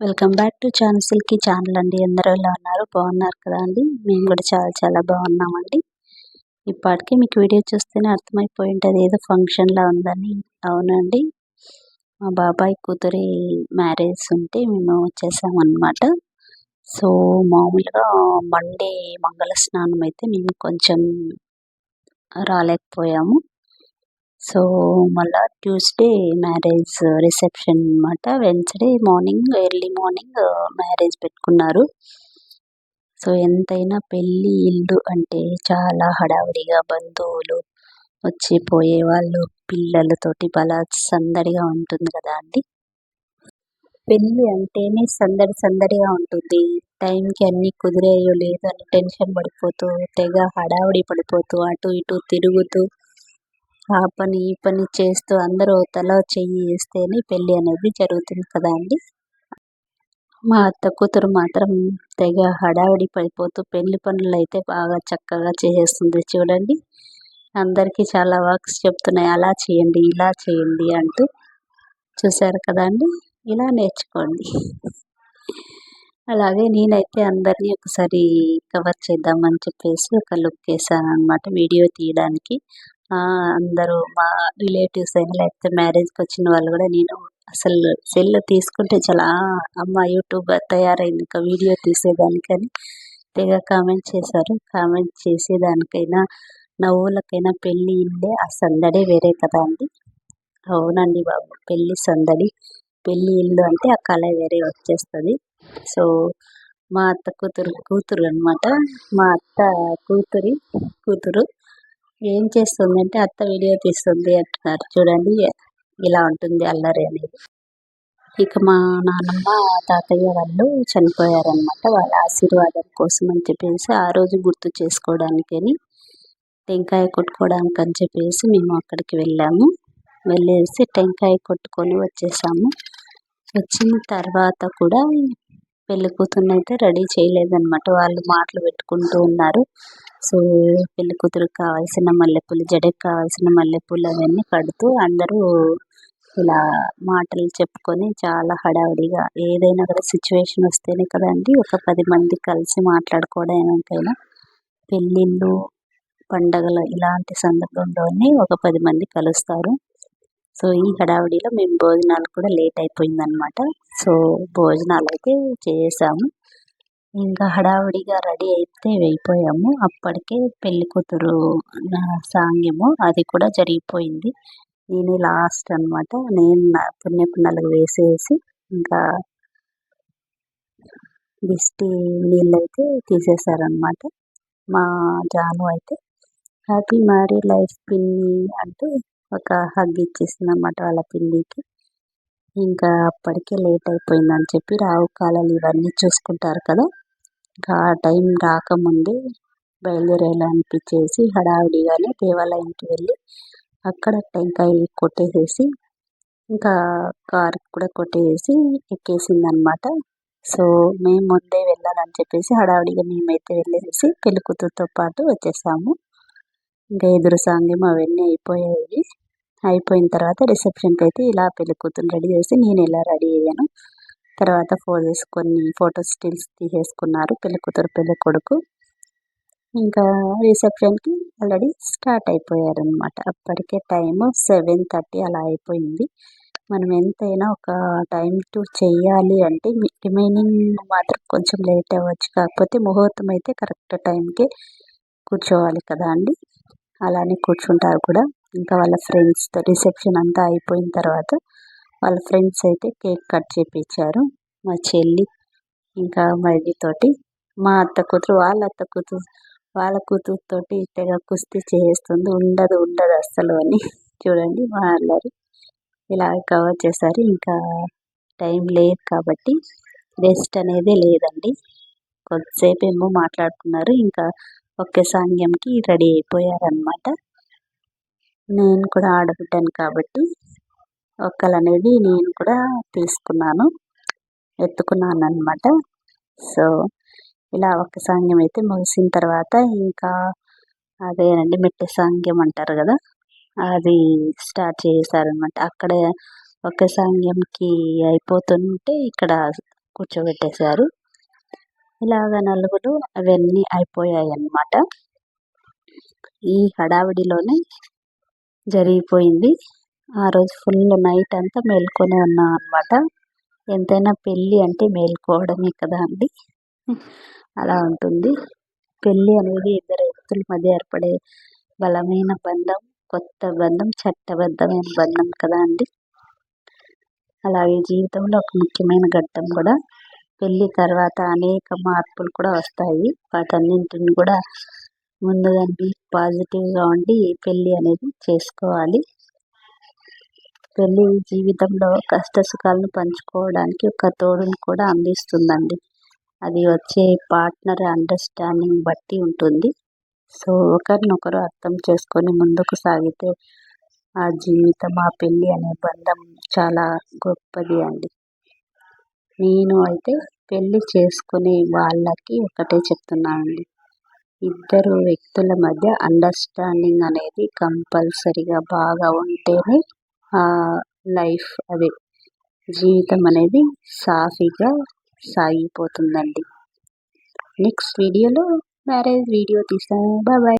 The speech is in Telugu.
వెల్కమ్ బ్యాక్ టు ఛాన్సిల్కి ఛానల్ అండి. అందరూ ఎలా ఉన్నారు? బాగున్నారు కదా అండి? మేము కూడా చాలా చాలా బాగున్నామండి. ఇప్పటికీ మీకు వీడియో చూస్తేనే అర్థమైపోయి ఉంటుంది. ఏదో ఫంక్షన్లా ఉందని. అవునండి. మా బాబాయ్ కూతురి మ్యారేజ్ ఉంటే మేము వచ్చేసామన్నమాట. సో మామూలుగా మండే మంగళ స్నానం అయితే మేము కొంచెం రాలేకపోయాము. సో మళ్ళా ట్యూస్డే మ్యారేజ్ రిసెప్షన్ అనమాట Wednesday morning early morning marriage పెట్టుకున్నారు. సో ఎంతైనా పెళ్ళి ఇల్లు అంటే చాలా హడావిడిగా బంధువులు వచ్చి పోయే వాళ్ళు పిల్లలతోటి బలా సందడిగా ఉంటుంది కదా అండి. పెళ్ళి అంటేనే సందడి సందడిగా ఉంటుంది. టైంకి అన్నీ కుదిరేయో లేదో అని టెన్షన్ పడిపోతూ తెగ హడావిడి పడిపోతూ అటు ఇటు తిరుగుతూ ఆ పని ఈ పని చేస్తూ అందరూ తల చెయ్యి వేస్తేనే పెళ్ళి అనేది జరుగుతుంది కదా అండి? మా అత్త కూతురు మాత్రం తెగ హడావిడి పడిపోతూ పెళ్ళి పనులు అయితే బాగా చక్కగా చేసేస్తుంది చూడండి. అందరికీ చాలా వర్క్స్ చెప్తున్నాయి అలా చేయండి ఇలా చేయండి అంటూ. చూసారు కదా అండి? ఇలా నేర్చుకోండి. అలాగే నేనైతే అందరినీ ఒకసారి కవర్ చేద్దామని చెప్పేసి ఒక లుక్ వేసాను అనమాట వీడియో తీయడానికి. అందరూ మా రిలేటివ్స్ అయినా లేకపోతే మ్యారేజ్కి వచ్చిన వాళ్ళు కూడా నేను అసలు సెల్ తీసుకుంటే చాలా అమ్మ యూట్యూబ్ తయారైంది ఇంకా వీడియో తీసేదానికని. తెగ కామెంట్ చేశారు. కామెంట్ చేసేదానికైనా నవ్వులకైనా పెళ్ళి ఇల్లే ఆ సందడే వేరే కదా అండి. అవునండి బాబు పెళ్ళి సందడి. పెళ్ళి ఇల్లు అంటే ఆ కళ వేరే వచ్చేస్తుంది. సో మా అత్త కూతురు కూతురు అనమాట మా అత్త కూతురి కూతురు ఏం చేస్తుంది అంటే అత్త వీడియో తీస్తుంది అంటున్నారు. చూడండి ఇలా ఉంటుంది అల్లరి అనేది. ఇక మా నాన్నమ్మ తాతయ్య వాళ్ళు చనిపోయారనమాట వాళ్ళ ఆశీర్వాదం కోసం అని చెప్పేసి ఆ రోజు గుర్తు చేసుకోవడానికని టెంకాయ కొట్టుకోవడానికి అని చెప్పేసి మేము అక్కడికి వెళ్ళాము. వెళ్ళేసి టెంకాయ కొట్టుకొని వచ్చేసాము. వచ్చిన తర్వాత కూడా పెళ్ళి కూతురుని అయితే రెడీ చేయలేదన్నమాట. వాళ్ళు మాటలు పెట్టుకుంటూ ఉన్నారు. సో పెళ్ళి కూతురుకి కావాల్సిన మల్లెపూలు జడకి కావాల్సిన మల్లెపూలు అవన్నీ కడుతూ అందరూ ఇలా మాటలు చెప్పుకొని చాలా హడావిడిగా ఏదైనా కూడా సిచ్యువేషన్ వస్తేనే కదండి ఒక పది మంది కలిసి మాట్లాడుకోవడానికైనా పెళ్ళిళ్ళు పండగలు ఇలాంటి సందర్భంలోనే ఒక పది మంది కలుస్తారు. సో ఈ హడావిడిలో మేము భోజనాలు కూడా లేట్ అయిపోయిందనమాట సో భోజనాలు అయితే చేసాము. ఇంకా హడావిడిగా రెడీ అయితే వెళ్ళిపోయాము అప్పటికే పెళ్ళి కూతురు సాంగ్యము అది కూడా జరిగిపోయింది. నేను లాస్ట్ అనమాట నేను నా వేసేసి ఇంకా దిష్టి నీళ్ళు అయితే తీసేశారనమాట మా జాను అయితే హ్యాపీ మ్యారీ లైఫ్ పిన్ని అంటూ ఒక హగ్ ఇచ్చేసింది అనమాట వాళ్ళ పిల్లికి ఇంకా అప్పటికే లేట్ అయిపోయిందని చెప్పి రావు కాలాలు ఇవన్నీ చూసుకుంటారు కదా. ఇంకా ఆ టైం రాకముందే బయలుదేరాలనిపించేసి హడావిడిగానే దేవాలయంకి వెళ్ళి అక్కడ టెంకాయ కొట్టేసేసి ఇంకా కార్ కూడా కొట్టేసి ఎక్కేసింది అనమాట సో మేము ముందే వెళ్ళాలని చెప్పేసి హడావిడిగా మేమైతే వెళ్ళేసి పెళ్ళి కూతురుతో పాటు వచ్చేసాము. ఇంకా ఎదురు సాంగ్యం అవన్నీ అయిపోయాయి. అయిపోయిన తర్వాత రిసెప్షన్కి అయితే ఇలా పెళ్ళి కూతురు రెడీ చేసి నేను ఇలా రెడీ అయ్యాను. తర్వాత ఫోజెస్ కొన్ని ఫోటో స్టిల్స్ తీసేసుకున్నారు పెళ్ళి కూతురు పెళ్ళి కొడుకు. ఇంకా రిసెప్షన్కి ఆల్రెడీ స్టార్ట్ అయిపోయారనమాట అప్పటికే టైము సెవెన్ థర్టీ అలా అయిపోయింది. మనం ఎంతైనా ఒక టైం టు చేయాలి అంటే రిమైనింగ్ మాత్రం కొంచెం లేట్ అవ్వచ్చు. కాకపోతే ముహూర్తం అయితే కరెక్ట్ టైంకి కూర్చోవాలి కదా అండి. అలానే కూర్చుంటారు కూడా. ఇంకా వాళ్ళ ఫ్రెండ్స్తో రిసెప్షన్ అంతా అయిపోయిన తర్వాత వాళ్ళ ఫ్రెండ్స్ అయితే కేక్ కట్ చేపించారు మా చెల్లి ఇంకా మరిదితోటి మా అత్త కూతురు వాళ్ళ అత్త కూతురు వాళ్ళ కూతురుతోటి తెగ కుస్తీ చేస్తుంది. ఉండదు ఉండదు అస్సలు అని. చూడండి మా అల్లరి. ఇలా కవర్ చేశారు. ఇంకా టైం లేదు కాబట్టి రెస్ట్ అనేది లేదండి. కొద్దిసేపు ఏమో మాట్లాడుకున్నారు. ఇంకా ఒకే సాంగ్యంకి రెడీ అయిపోయారనమాట నేను కూడా ఆడబిడ్డాను కాబట్టి ఒక్కలు అనేది నేను కూడా తీసుకున్నాను ఎత్తుకున్నాను అనమాట సో ఇలా ఒక సాంగ్యం అయితే ముగిసిన తర్వాత ఇంకా అదేనండి మెట్టు సాంగ్యం అంటారు కదా అది స్టార్ట్ చేశారనమాట అక్కడ ఒక సాంగ్యంకి అయిపోతుంటే ఇక్కడ కూర్చోబెట్టేశారు. ఇలాగ నలుగురు అవన్నీ అయిపోయాయి అన్నమాట ఈ హడావిడిలోనే జరిగిపోయింది. ఆ రోజు ఫుల్ నైట్ అంతా మేల్కొనే ఉన్నాం అనమాట ఎంతైనా పెళ్ళి అంటే మేల్కోవడమే కదా అండి. అలా ఉంటుంది. పెళ్ళి అనేది ఇద్దరు వ్యక్తుల మధ్య ఏర్పడే బలమైన బంధం కొత్త బంధం చట్టబద్ధమైన బంధం కదా అండి. అలాగే జీవితంలో ఒక ముఖ్యమైన ఘట్టం కూడా పెళ్ళి తర్వాత అనేక మార్పులు కూడా వస్తాయి. వాటన్నింటిని కూడా ముందుగా పాజిటివ్గా ఉండి పెళ్ళి అనేది చేసుకోవాలి. పెళ్ళి జీవితంలో కష్ట సుఖాలను పంచుకోవడానికి ఒక తోడును కూడా అందిస్తుందండి. అది వచ్చే పార్ట్నర్ అండర్స్టాండింగ్ బట్టి ఉంటుంది. సో ఒకరినొకరు అర్థం చేసుకొని ముందుకు సాగితే ఆ జీవితం ఆ పెళ్ళి అనే బంధం చాలా గొప్పది అండి. నేను అయితే పెళ్ళి చేసుకునే వాళ్ళకి ఒకటే చెప్తున్నానండి. ఇద్దరు వ్యక్తుల మధ్య అండర్స్టాండింగ్ అనేది కంపల్సరిగా బాగా ఉంటేనే లైఫ్ అదే జీవితం అనేది సాఫీగా సాగిపోతుందండి. నెక్స్ట్ వీడియోలో మ్యారేజ్ వీడియో తీస్తాను. Bye bye.